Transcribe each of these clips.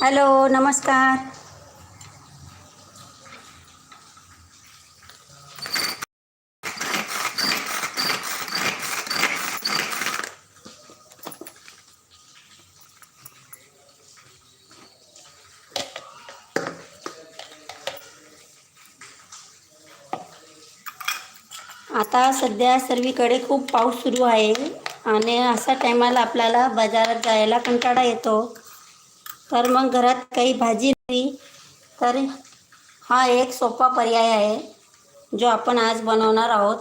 Hello नमस्कार. आता सध्या सर्वीकडे खूप पाऊस सुरू आहे आणि अशा टायमाला आपल्याला बाजारात जायला कंटाळा येतो. तर मग घरात काही भाजी नाही. तर हा एक सोपा पर्याय आहे, जो आपण आज बनवणार आहोत.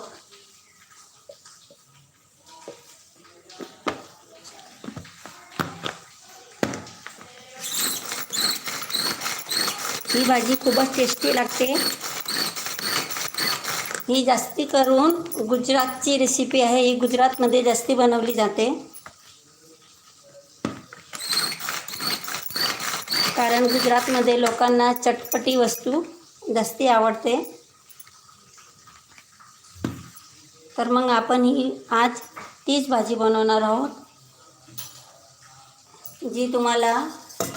ही भाजी खूपच टेस्टी लागते. ही जास्ती करून गुजरातची रेसिपी आहे. ही गुजरातमध्ये जास्ती बनवली जाते. कारण गुजरातमध्ये लोकांना चटपटी वस्तू जास्ती आवडते. तर मग आपण ही आज तीच भाजी बनवणार आहोत जी तुम्हाला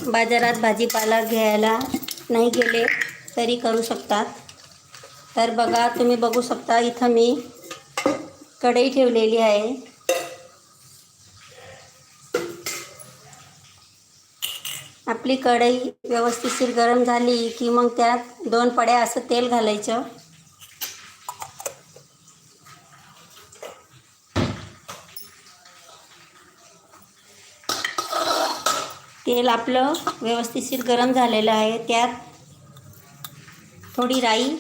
बाजारात भाजीपाला घ्यायला नाही गेले तरी करू शकतात. तर बघा तुम्ही बघू शकता इथं मी कढई ठेवलेली आहे. आपली कढई व्यवस्थितशीर गरम झाली की मग त्यात दोन पड्या असं तेल घालायचं. तेल आपलं व्यवस्थितशीर गरम झालेलं आहे. त्यात थोडी राई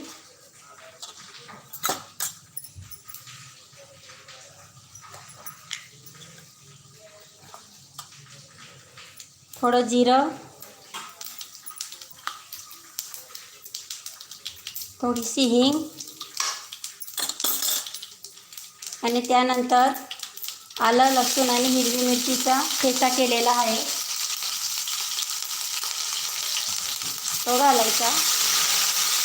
थोडं जिरं थोडीशी हिंग. आणि त्यानंतर आलं लसूण आणि हिरवी मिरचीचा ठेचा केलेला आहे. तो घालायचा.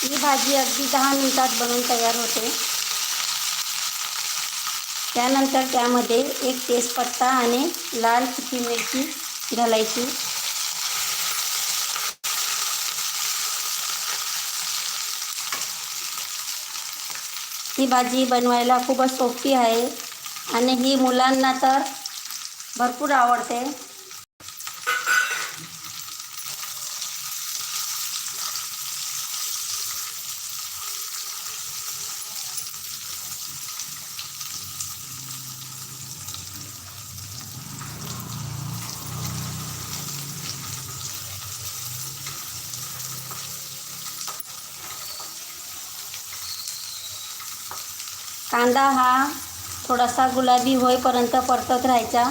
ही भाजी अगदी दहा मिनिटात बनवून तयार होते. त्यानंतर त्यामध्ये एक तेजपत्ता आणि लाल सुकी मिरची घालायची. ही भाजी बनवायला खूपच सोपी आहे. आणि ही मुलांना तर भरपूर आवडते. कांदा हा थोडासा गुलाबी होईपर्यंत परतत राहायचा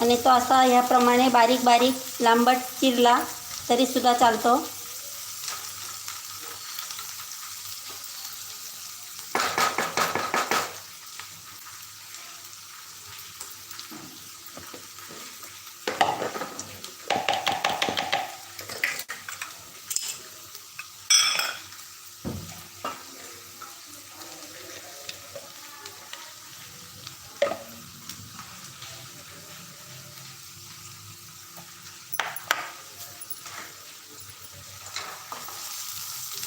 आणि तो असा ह्याप्रमाणे बारीक बारीक लांबट चिरला तरीसुद्धा चालतो.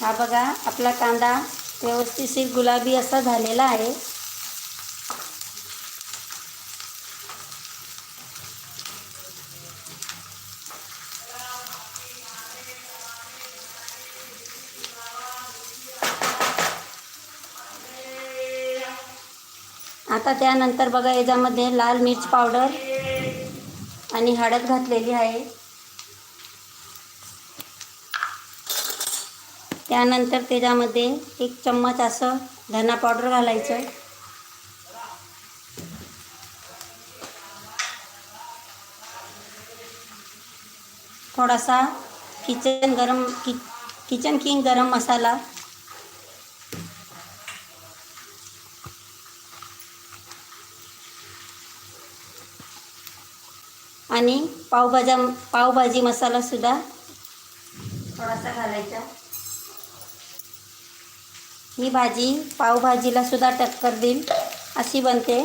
हा बघा आपला कांदा व्यवस्थित गुलाबी असा झालेला आहे. आता त्यानंतर बघा याच्यामध्ये लाल मिर्च पावडर आणि हळद घातलेली आहे. त्यानंतर त्याच्यामध्ये एक चम्मच असं धना पावडर घालायचं. थोडासा किचन गरम कि किचन किंग गरम मसाला. आणि पावभाजा पावभाजी मसालासुद्धा थोडासा घालायचा. ही भाजी पावभाजीला सुद्धा टक्कर देईल अशी बनते.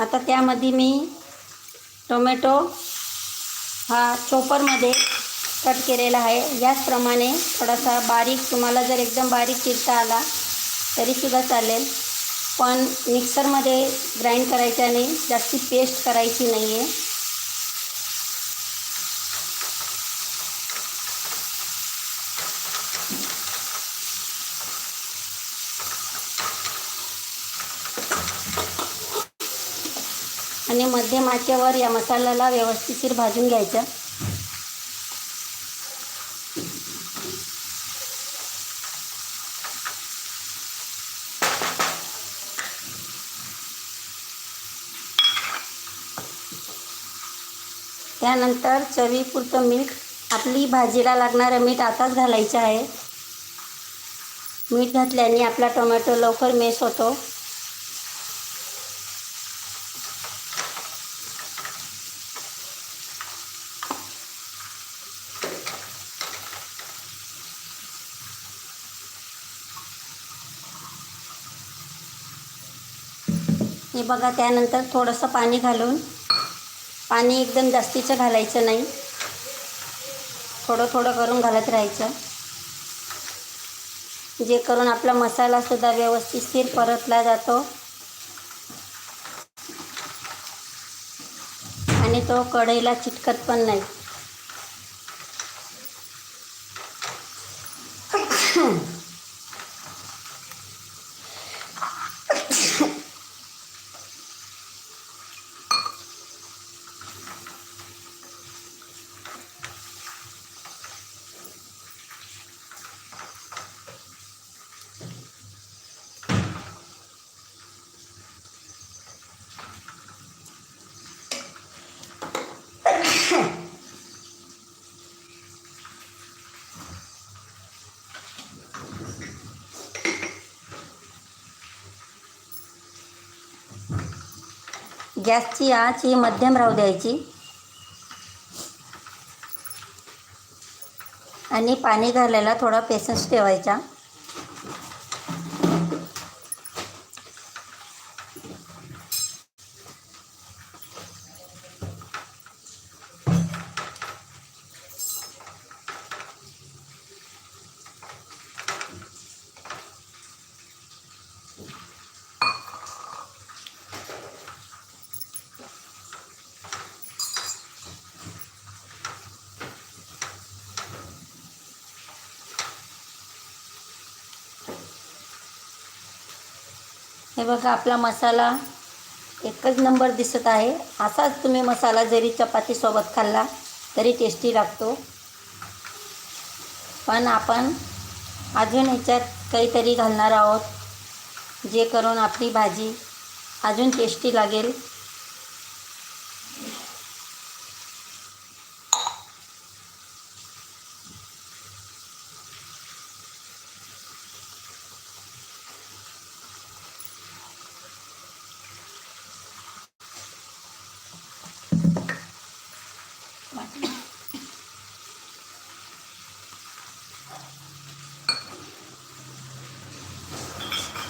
आता त्यामध्ये मी टोमॅटो हा चोपरमध्ये कट केलेला आहे. याचप्रमाणे थोडासा बारीक तुम्हाला जर एकदम बारीक चिरता आला तरीसुद्धा चालेल. पण मिक्सरमध्ये ग्राइंड करायचा नाही जास्ती पेस्ट करायची नाही आहे आणि मध्यम आचेवर या मसाल्याला व्यवस्थितशीर भाजून घ्यायचं. त्यानंतर चवीपुरतं मीठ आपली भाजीला लागणारं मीठ आताच घालायचं आहे. मीठ घातल्याने आपला टोमॅटो लवकर मेस होतो. बघा त्यानंतर थोडंसं पाणी घालून पाणी एकदम जास्तीचं घालायचं नाही. थोडं थोडं करून घालत राहायचं. जे करून आपला मसालासुद्धा व्यवस्थित परतला जातो. आणि तो कढईला चिटकत पण नाही. गॅसची आच ही मध्यम राहू द्यायची. आणि पाणी घालायला थोडा पेशन्स ठेवायचा. हे बघा आपला मसाला एकच नंबर दिसत आहे. असाच तुम्ही मसाला जरी चपातीसोबत खाल्ला तरी टेस्टी लागतो. पण आपण अजून ह्याच्यात काहीतरी घालणार आहोत जे करून आपली भाजी अजून टेस्टी लागेल.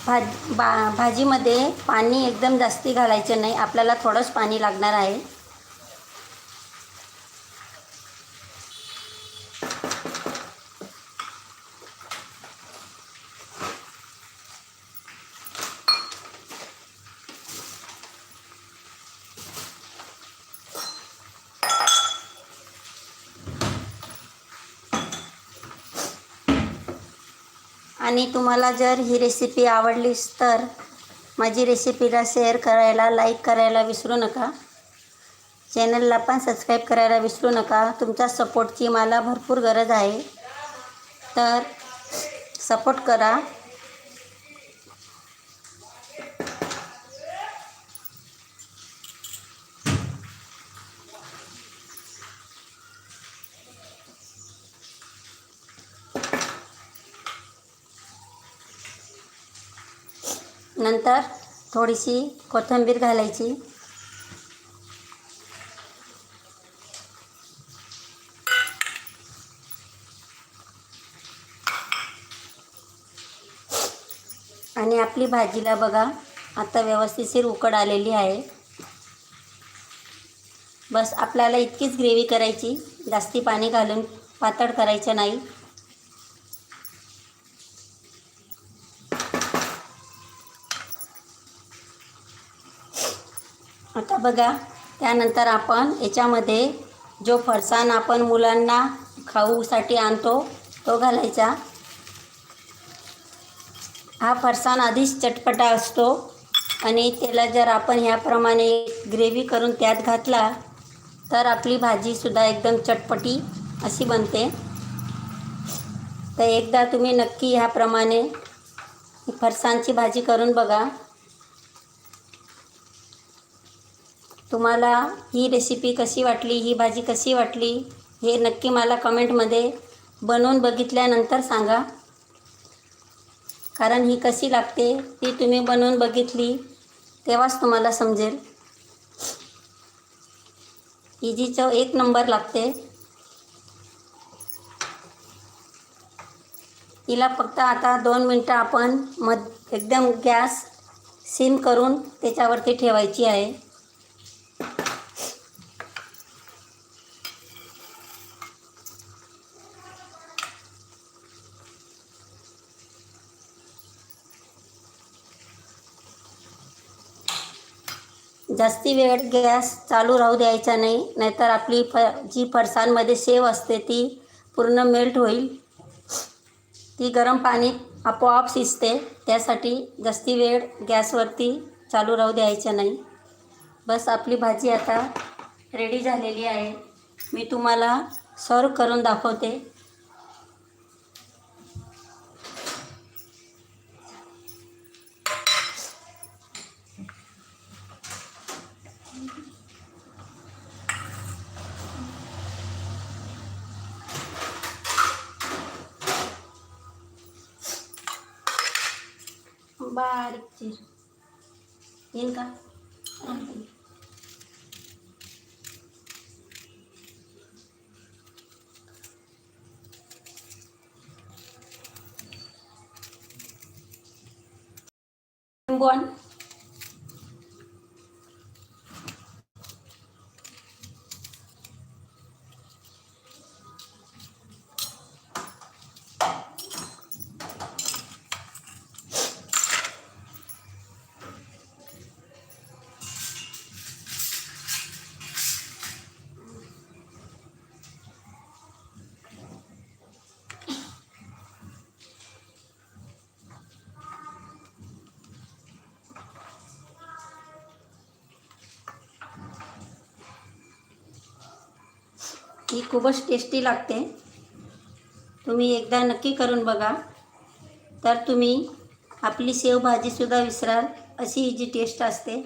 भाज बा भाजीमध्ये पाणी एकदम जास्ती घालायचं नाही. आपल्याला थोडंच पाणी लागणार आहे. आणि तुम्हाला जर ही रेसिपी आवडलीच तर माझी रेसिपीला शेअर करायला लाईक करायला विसरू नका. चॅनलला पण सबस्क्राईब करायला विसरू नका. तुमच्या सपोर्टची मला भरपूर गरज आहे. तर सपोर्ट करा. नंतर थोडीशी कोथिंबीर घालायची. आणि आपली भाजीला बघा आता व्यवस्थितशीर उकड आलेली आहे. बस आपल्याला इतकीच ग्रेव्ही करायची जास्ती पाणी घालून पातळ करायचं नाही आता बघा. त्यानंतर आपण याच्यामध्ये जो फरसाण आपण मुलांना खाऊसाठी आणतो तो घालायचा. हा फरसाण आधीच चटपटा असतो आणि त्याला जर आपण ह्याप्रमाणे ग्रेव्ही करून त्यात घातला तर आपली भाजीसुद्धा एकदम चटपटी अशी बनते. तर एकदा तुम्ही नक्की ह्याप्रमाणे फरसाणची भाजी करून बघा. तुम्हाला ही रेसिपी कशी वाटली ही भाजी कशी वाटली हे नक्की मला कमेंटमध्ये बनवून बघितल्यानंतर सांगा. कारण ही कशी लागते ती तुम्ही बनवून बघितली तेव्हाच तुम्हाला समजेल. हिची चव एक नंबर लागते. हिला फक्त आता दोन मिनटं आपण मध एकदम गॅस सिम करून त्याच्यावरती ठेवायची आहे. जास्ती वेळ गॅस चालू राहू द्यायचा नाही नाहीतर आपली फ जी फरसाणमध्ये सेव असते ती पूर्ण मेल्ट होईल. ती गरम पाणी आपोआप शिजते त्यासाठी जास्ती वेळ गॅसवरती चालू राहू द्यायचा नाही. बस आपली भाजी आता रेडी झालेली आहे. मी तुम्हाला सर्व करून दाखवते. बारीक चिर येईल का ही खूपच टेस्टी लागते. तुम्ही एकदा नक्की करून बघा. तर तुम्ही आपली शेवभाजीसुद्धा विसराल अशी ही जी टेस्ट असते.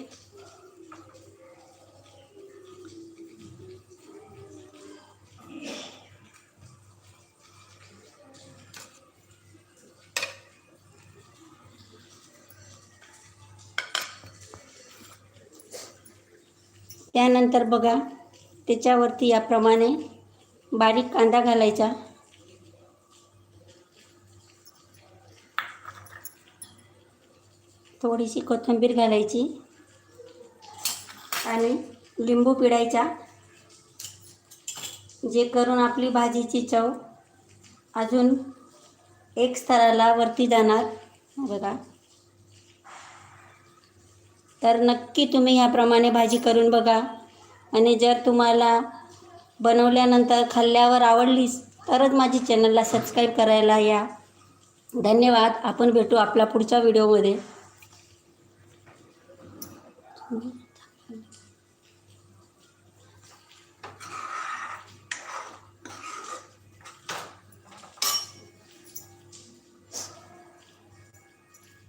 त्यानंतर बघा. त्याच्यावरती याप्रमाणे बारीक कांदा घालायचा. थोडीशी कोथिंबीर घालायची. आणि लिंबू पिळायचा. जे करून आपली भाजीची चव अजून एक स्तराला वरती जाणार. बघा. तर नक्की तुम्ही ह्याप्रमाणे भाजी करून बघा. आणि जर तुम्हाला बनवल्यानंतर खाल्ल्यावर आवडलीच तरच माझी चॅनलला सबस्क्राईब करायला या. धन्यवाद. आपण भेटू आपला पुढच्या व्हिडिओमध्ये.